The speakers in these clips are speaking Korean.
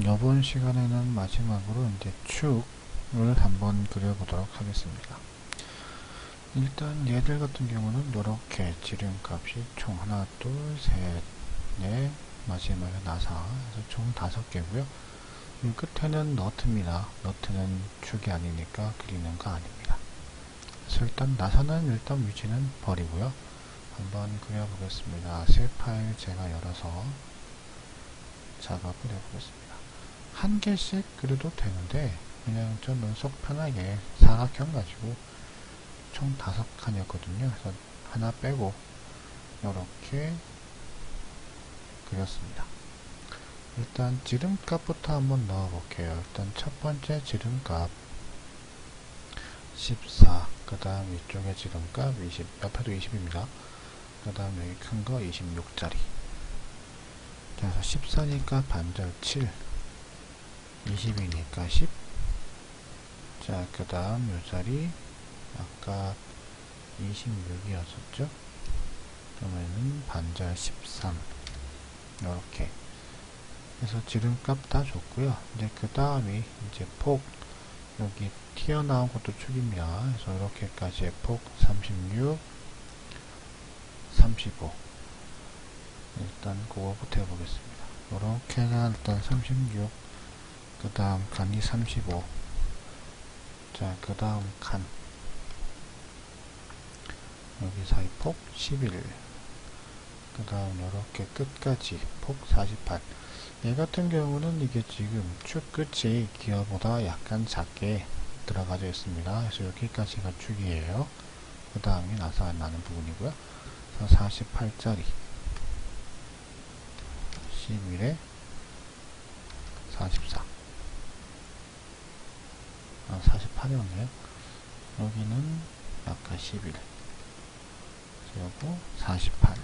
이번 시간에는 마지막으로 이제 축을 한번 그려보도록 하겠습니다. 일단 얘들 같은 경우는 이렇게 지름값이 총 하나, 둘, 셋, 넷, 마지막에 나사 그래서 총 다섯 개고요. 이 끝에는 너트입니다. 너트는 축이 아니니까 그리는 거 아닙니다. 그래서 일단 나사는 일단 위치는 버리고요. 한번 그려보겠습니다. 새 파일 제가 열어서 작업을 해보겠습니다. 한 개씩 그려도 되는데 그냥 저는 속 편하게 사각형 가지고 총 다섯 칸이었거든요. 그래서 하나 빼고 이렇게 그렸습니다. 일단 지름값부터 한번 넣어 볼게요. 일단 첫 번째 지름값 14, 그 다음 위쪽에 지름값 20, 옆에도 20입니다. 그 다음 여기 큰 거 26짜리. 그래서 14니까 반절 7, 20이니까 10. 자, 그 다음 요 자리 아까 26이었었죠? 그러면은 반절 13 이렇게 그래서 지름값 다 줬고요. 이제 그 다음이 이제 폭 여기 튀어나온 것도 축입니다. 그래서 이렇게까지의 폭 36, 35 일단 그거부터 해보겠습니다. 이렇게가 일단 36, 그 다음 칸이 35, 자, 그 다음 칸 여기 사이 폭 11, 그 다음 이렇게 끝까지 폭 48. 얘 같은 경우는 이게 지금 축 끝이 기어보다 약간 작게 들어가져 있습니다. 그래서 여기까지가 축이에요. 그 다음이 나사 나는 부분이고요. 그래서 48짜리 11에 44 아, 48이었네요. 여기는 아까 11 그리고 48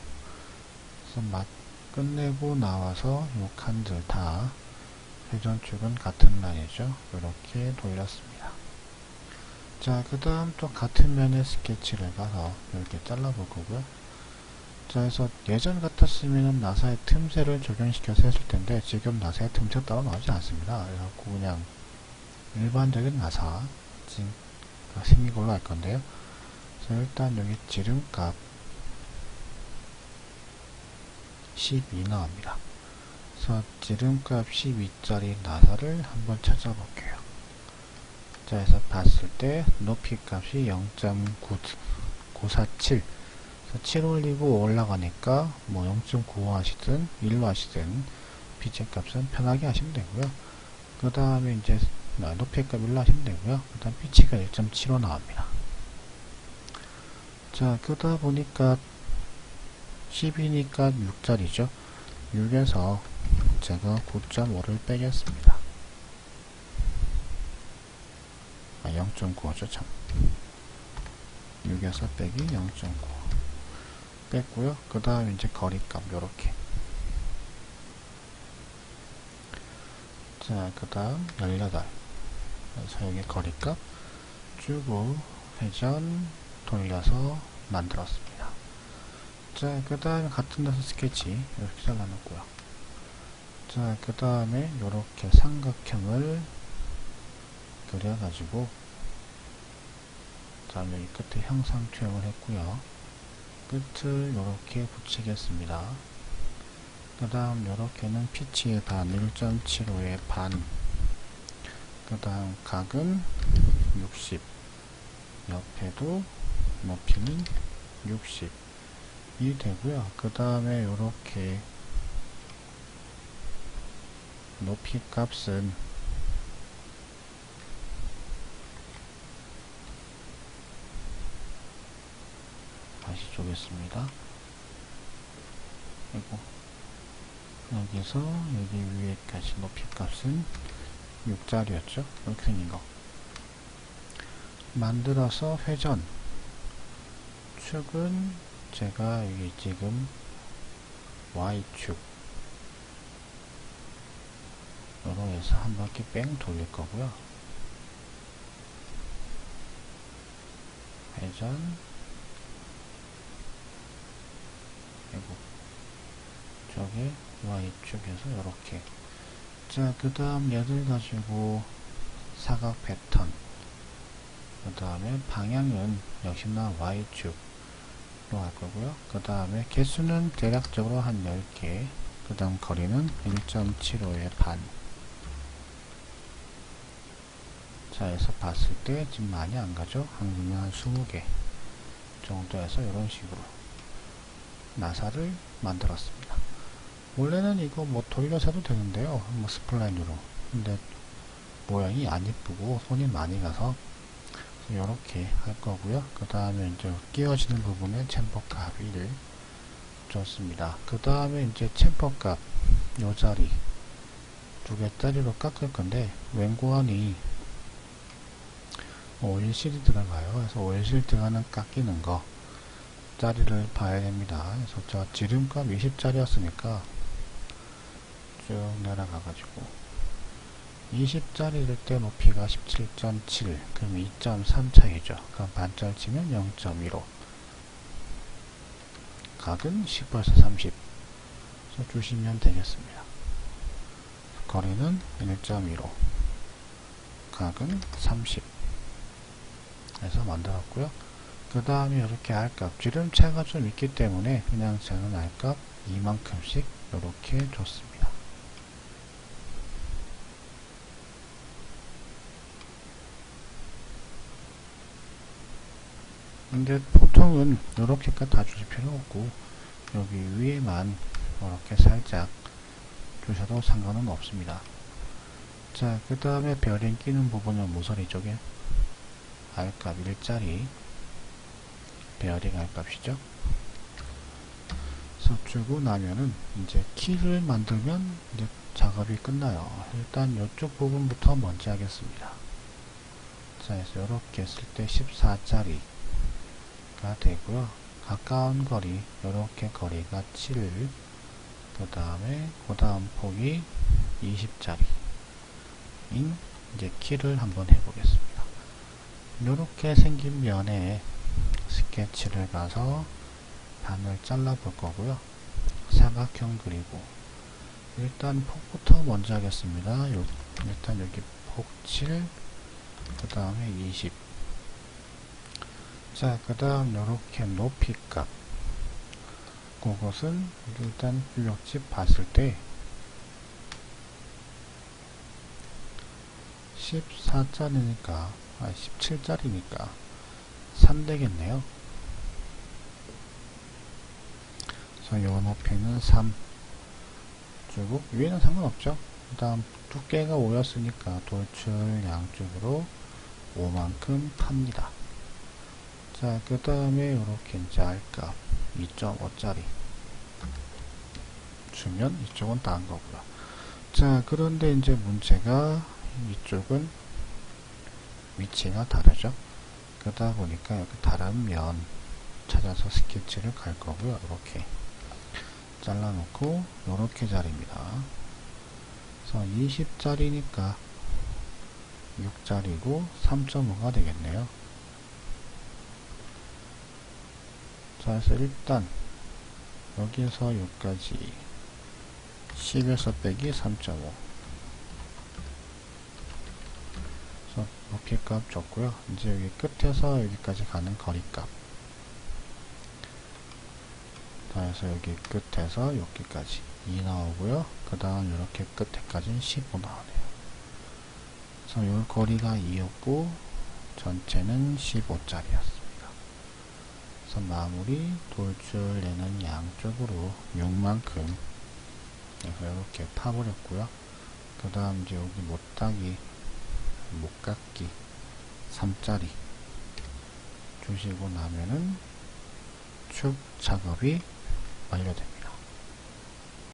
그래서 맛 끝내고 나와서 요 칸들 다 회전축은 같은 라인이죠. 이렇게 돌렸습니다. 자, 그 다음 또 같은 면의 스케치를 가서 이렇게 잘라볼 거고요. 자, 그래서 예전 같았으면 나사의 틈새를 적용시켜서 했을 텐데 지금 나사의 틈새 따로 나오지 않습니다. 그래갖고 그냥 일반적인 나사 지금 생긴 걸로 할 건데요. 그래서 일단 여기 지름값 12 나옵니다. 그래서 지름값 12짜리 나사를 한번 찾아볼게요. 자, 그래서 봤을 때 높이 값이 0.947 7 올리고 올라가니까 뭐 0.95 하시든 1로 하시든 빛의 값은 편하게 하시면 되고요. 그 다음에 이제 높이 값 1로 하시면 되고요. 그 다음 피치가 1.75 나옵니다. 자, 그러다 보니까 10이니까 6짜리죠. 6에서 제가 9.5를 빼겠습니다. 아, 0.95죠, 참. 6에서 빼기 0.9. 뺐고요. 그 다음 이제 거리값, 요렇게. 자, 그 다음 18. 그래서 여기 거리값 주고 회전 돌려서 만들었습니다. 자, 그 다음에 같은 데서 스케치 이렇게 잘라놓고요. 자, 그 다음에 이렇게 삼각형을 그려가지고 자, 여기 끝에 형상 투영을 했고요. 끝을 이렇게 붙이겠습니다. 그 다음 이렇게는 피치의 반 1.75의 반. 그 다음 각은 60. 옆에도 높이는 60. 이 되고요. 그 다음에 이렇게 높이 값은 다시 쪼겠습니다. 그리고 여기서 여기 위에까지 높이 값은 6짜리였죠? 이렇게 생긴 거. 만들어서 회전. 축은 제가 여기 지금 Y축. 요로 해서 한 바퀴 뺑 돌릴 거고요. 회전. 그리고 저게 Y축에서 이렇게 자, 그 다음 얘들 가지고 사각 패턴. 그 다음에 방향은 역시나 Y축으로 할 거고요. 그 다음에 개수는 대략적으로 한 10개. 그 다음 거리는 1.75의 반. 자, 에서 봤을 때 지금 많이 안 가죠? 한국면 한 20개 정도에서 이런 식으로 나사를 만들었습니다. 원래는 이거 뭐 돌려서 도 되는데요. 뭐 스플라인으로. 근데 모양이 안 이쁘고 손이 많이 가서 이렇게 할 거고요. 그 다음에 이제 끼워지는 부분에 챔퍼 값 1을 줬습니다. 그 다음에 이제 챔퍼 값, 요 자리 두 개짜리로 깎을 건데 왼고안이 오일실이 들어가요. 그래서 오일실 들어가는 깎이는 거 짜리를 봐야 됩니다. 그래서 저 지름값 20짜리였으니까 쭉 내려가가지고 20짜리일 때 높이가 17.7 그럼 2.3 차이죠. 그럼 반짜리 치면 0.15 각은 10에서 30 주시면 되겠습니다. 거리는 1.15 각은 30 해서 만들었고요. 그 다음에 이렇게 알값 지름차가 좀 있기 때문에 그냥 저는 알값 이만큼씩 이렇게 줬습니다. 근데 보통은 이렇게까지 다 주실 필요 없고 여기 위에만 이렇게 살짝 주셔도 상관은 없습니다. 자, 그 다음에 별링 끼는 부분은 모서리 쪽에 알값 1짜리 베어링 알값이죠. 서주고 나면은 이제 키를 만들면 이제 작업이 끝나요. 일단 이쪽 부분부터 먼저 하겠습니다. 자, 그래서 이렇게 했을 때 14짜리 가 되고요. 가까운 거리, 이렇게 거리가 7, 그 다음에 그 다음 폭이 20짜리인 이제 키를 한번 해보겠습니다. 이렇게 생긴 면에 스케치를 가서 반을 잘라 볼 거고요. 사각형 그리고 일단 폭부터 먼저 하겠습니다. 요, 일단 여기 폭 7, 그 다음에 20 자, 그 다음 요렇게 높이 값. 그것은 일단 유역집 봤을 때 14짜리니까 아 17짜리니까 3 되겠네요. 그래서 요 높이는 3 주고 위에는 상관없죠. 그 다음 두께가 5였으니까 돌출 양쪽으로 5만큼 팝니다 자, 그 다음에 이렇게 이제 알값 2.5짜리 주면 이쪽은 다 한 거고요. 자, 그런데 이제 문제가 이쪽은 위치가 다르죠. 그러다 보니까 여기 다른 면 찾아서 스케치를 갈 거고요. 이렇게 잘라놓고 이렇게 자리입니다. 그래서 20짜리니까 6짜리고 3.5가 되겠네요. 자, 그래서 일단 여기에서 여기까지 10에서 빼기 3.5 그래서 높이값 줬고요. 이제 여기 끝에서 여기까지 가는 거리값 자, 그래서 여기 끝에서 여기까지 2 나오고요. 그 다음 이렇게 끝에까지는 15 나오네요. 그래서 요 거리가 2였고 전체는 15짜리였습니다. 그래서 마무리 돌줄 내는 양쪽으로 6만큼. 그래서 이렇게 파버렸고요. 그 다음 이제 여기 못따기 못깎기 3짜리 주시고 나면은 축 작업이 완료됩니다